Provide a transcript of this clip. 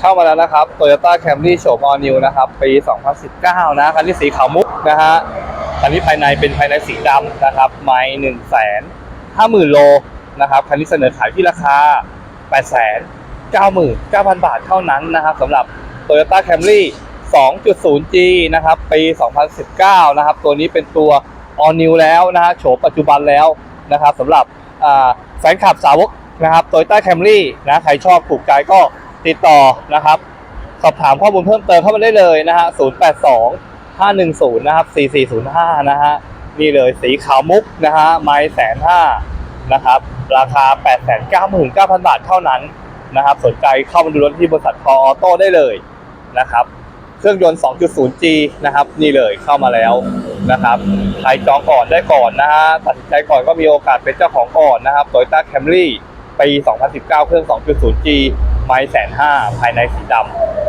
เข้ามาแล้วนะครับ Toyota Camry โฉม All New นะครับ ปี 2019 นะคันนี้สีขาวมุกนะฮะคันนี้ภายในเป็นภายในสีดำนะครับไม่หนึ่งแสนห้าหมื่นโลนะครับคันนี้เสนอขายที่ราคา8 9 9 0 0 0บาทเท่านั้นนะครับสำหรับ Toyota Camry 2.0G นะครับปี 2019 นะครับ ตัวนี้เป็นตัว All New แล้วนะฮะโฉมปัจจุบันแล้วนะครับสำหรับแฟนคลับสาวกนะครับ Toyota Camry นะใครชอบถูกใจก็ ติดต่อนะครับ สอบถามข้อมูลเพิ่มเติมเข้ามาได้เลยนะฮะ082 510นะครับ4405นะฮะนี่เลยสีขาวมุกนะฮะไม้แสนห้านะครับราคา 899,000 บาทเท่านั้นนะครับสนใจเข้ามาดูรถที่บริษัทคอออโต้ได้เลยนะครับเครื่องยนต์ 2.0G นะครับนี่เลยเข้ามาแล้วนะครับใครจองก่อนได้ก่อนนะฮะตัดสินใจก่อนก็มีโอกาสเป็นเจ้าของก่อนนะครับ Toyota Camry ปี 2019 เครื่อง 2.0G ไม้แสนห้าภายในสีดำ